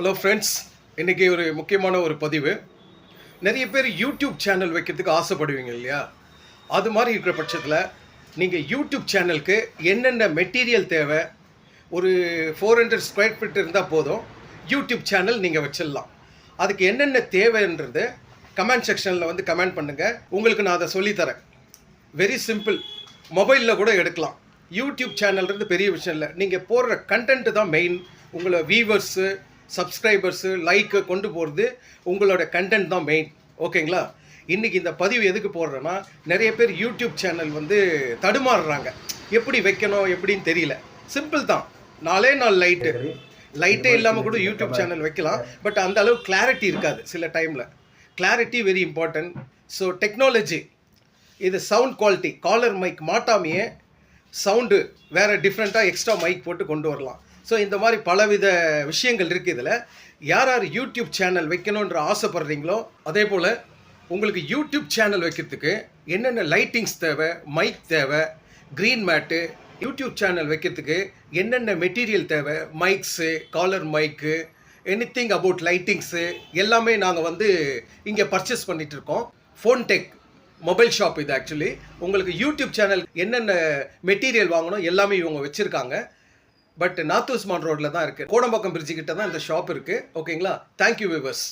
Hello friends இன்றைக்கி ஒரு முக்கியமான ஒரு பதிவு. நிறைய பேர் யூடியூப் சேனல் வைக்கிறதுக்கு ஆசைப்படுவீங்க இல்லையா? அது மாதிரி இருக்கிற பட்சத்தில் நீங்கள் யூடியூப் சேனலுக்கு என்னென்ன மெட்டீரியல் தேவை? ஒரு ஃபோர் ஹண்ட்ரட் ஸ்கொயர் ஃபீட் இருந்தால் போதும். யூடியூப் சேனல் நீங்கள் வச்சிடலாம். அதுக்கு என்னென்ன தேவைன்றது கமெண்ட் செக்ஷனில் வந்து கமெண்ட் பண்ணுங்கள் உங்களுக்கு நான் அதை சொல்லித்தரேன் வெரி சிம்பிள் மொபைலில் கூட எடுக்கலாம். யூடியூப் சேனல்ன்றது பெரிய விஷயம் இல்லை. நீங்கள் போடுற கண்டென்ட்டு தான் மெயின் உங்களை வியூவர்ஸு சப்ஸ்கிரைபர்ஸு லைக்கு கொண்டு போகிறது உங்களோட கண்டென்ட் தான் மெயின் ஓகேங்களா இன்றைக்கி இந்த பதிவு எதுக்கு போடுறேன்னா நிறைய பேர் யூடியூப் சேனல் வந்து தடுமாறுறாங்க. எப்படி வைக்கணும் எப்படின்னு தெரியல. சிம்பிள் தான். நாலே நாள் லைட்டு லைட்டே இல்லாமல் கூட யூடியூப் சேனல் வைக்கலாம். பட் அந்த அளவு கிளாரிட்டி இருக்காது சில டைமில் clarity very important so technology இது சவுண்ட் குவாலிட்டி காலர் மைக் மாட்டாமையே சவுண்டு வேறு டிஃப்ரெண்ட்டாக எக்ஸ்ட்ரா மைக் போட்டு கொண்டு வரலாம். ஸோ இந்த மாதிரி பலவித விஷயங்கள் இருக்குது இதில். யார் யார் யூடியூப் சேனல் வைக்கணுன்ற ஆசைப்படுறீங்களோ அதே போல் உங்களுக்கு யூடியூப் சேனல் வைக்கிறதுக்கு என்னென்ன லைட்டிங்ஸ் தேவை மைக் தேவை க்ரீன் மேட்டு யூடியூப் சேனல் வைக்கிறதுக்கு என்னென்ன மெட்டீரியல் தேவை mics collar mic any thing about lightings எல்லாமே நாங்கள் வந்து இங்கே பர்ச்சேஸ் பண்ணிகிட்ருக்கோம் இருக்கோம். ஃபோன்டெக் மொபைல் ஷாப் இது ஆக்சுவலி உங்களுக்கு யூடியூப் சேனல் என்னென்ன மெட்டீரியல் வாங்கணும் எல்லாமே இவங்க வச்சுருக்காங்க. பட் நார்த் உஸ்மான் ரோட்ல தான் இருக்குது கோடம்பாக்கம் பிரிட்ஜு கிட்ட தான் இந்த ஷாப் இருக்குது ஓகேங்களா தேங்க்யூ விவர்ஸ்